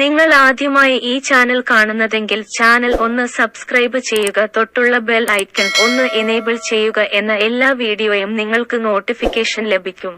നിങ്ങൾ ആദ്യമായി ഈ ചാനൽ കാണുന്നതെങ്കിൽ ചാനൽ ഒന്ന് സബ്സ്ക്രൈബ് ചെയ്യുക തൊട്ടുള്ള ബെൽ ഐക്കൺ ഒന്ന് എനേബിൾ ചെയ്യുക എന്ന എല്ലാ വീഡിയോയും നിങ്ങൾക്ക് നോട്ടിഫിക്കേഷൻ ലഭിക്കും.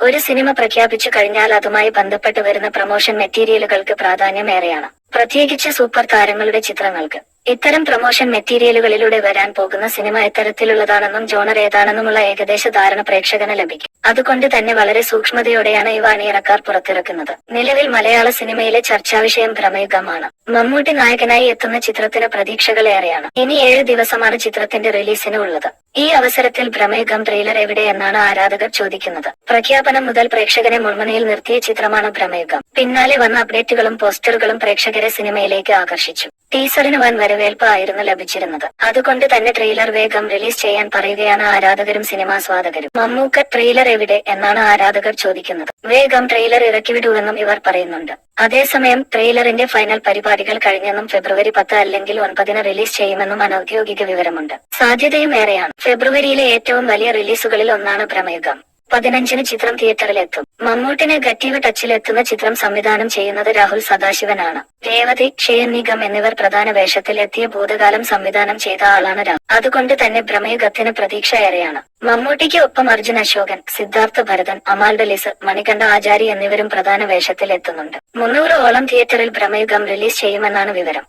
ഒരു സിനിമ പ്രഖ്യാപിച്ചു കഴിഞ്ഞാൽ അതുമായി ബന്ധപ്പെട്ട് വരുന്ന പ്രൊമോഷൻ മെറ്റീരിയലുകൾക്ക് പ്രാധാന്യമേറെയാണ്. പ്രത്യേകിച്ച് സൂപ്പർ താരങ്ങളുടെ ചിത്രങ്ങൾക്ക്. ഇത്തരം പ്രൊമോഷൻ മെറ്റീരിയലുകളിലൂടെ വരാൻ പോകുന്ന സിനിമ എത്തരത്തിലുള്ളതാണെന്നും ജോണർ ഏതാണെന്നുമുള്ള ഏകദേശ ധാരണ പ്രേക്ഷകന് ലഭിക്കും. അതുകൊണ്ട് തന്നെ വളരെ സൂക്ഷ്മതയോടെയാണ് ഇവ അണിയറക്കാർ പുറത്തിറക്കുന്നത്. നിലവിൽ മലയാള സിനിമയിലെ ചർച്ചാവിഷയം ഭ്രമയുഗമാണ് മമ്മൂട്ടി നായകനായി എത്തുന്ന ചിത്രത്തിന് പ്രതീക്ഷകളേറെയാണ്. ഇനി ഏഴ് ദിവസമാണ് ചിത്രത്തിന്റെ റിലീസിന് ഉള്ളത്. ഈ അവസരത്തിൽ ഭ്രമയുഗം ട്രെയിലർ എവിടെയെന്നാണ് ആരാധകർ ചോദിക്കുന്നത്. പ്രഖ്യാപനം മുതൽ പ്രേക്ഷകനെ മുൾമുനയിൽ നിർത്തിയ ചിത്രമാണ് ഭ്രമയുഗം പിന്നാലെ വന്ന അപ്ഡേറ്റുകളും പോസ്റ്ററുകളും പ്രേക്ഷകരെ സിനിമയിലേക്ക് ആകർഷിച്ചു. ടീസറിന് വൻ വരവേൽപ്പ് ആയിരുന്നു ലഭിച്ചിരുന്നത്. അതുകൊണ്ട് തന്നെ ട്രെയിലർ വേഗം റിലീസ് ചെയ്യാൻ പറയുകയാണ് ആരാധകരും സിനിമാസ്വാദകരും മമ്മൂക്ക ട്രെയിലർ എവിടെ എന്നാണ് ആരാധകർ ചോദിക്കുന്നത്. വേഗം ട്രെയിലർ ഇറക്കിവിടുവെന്നും ഇവർ പറയുന്നുണ്ട്. അതേസമയം ട്രെയിലറിന്റെ ഫൈനൽ പരിപാടികൾ കഴിഞ്ഞെന്നും ഫെബ്രുവരി പത്ത് അല്ലെങ്കിൽ ഒൻപതിന് റിലീസ് ചെയ്യുമെന്നും അനൌദ്യോഗിക വിവരമുണ്ട്. സാധ്യതയും ഏറെയാണ്. ഫെബ്രുവരിയിലെ ഏറ്റവും വലിയ റിലീസുകളിൽ ഒന്നാണ് പ്രമേയം പതിനഞ്ചിന് ചിത്രം തിയേറ്ററിലെത്തും. മമ്മൂട്ടിനെ ഗറ്റീവ് ടച്ചിലെത്തുന്ന ചിത്രം സംവിധാനം ചെയ്യുന്നത് രാഹുൽ സദാശിവനാണ്. രേവതി ക്ഷയ നിഗം എന്നിവർ പ്രധാന വേഷത്തിൽ എത്തിയ ഭൂതകാലം സംവിധാനം ചെയ്ത ആളാണ് രാഹുൽ. അതുകൊണ്ട് തന്നെ പ്രമേയത്തിന് പ്രതീക്ഷ ഏറെയാണ് മമ്മൂട്ടിക്ക് ഒപ്പം അർജുൻ അശോകൻ സിദ്ധാർത്ഥ ഭരതൻ അമാൽ ഡലിസ് മണികണ്ഠ ആചാരി എന്നിവരും പ്രധാന വേഷത്തിൽ എത്തുന്നുണ്ട് മുന്നൂറോളം തിയേറ്ററിൽ ഭ്രമയുഗം റിലീസ് ചെയ്യുമെന്നാണ് വിവരം.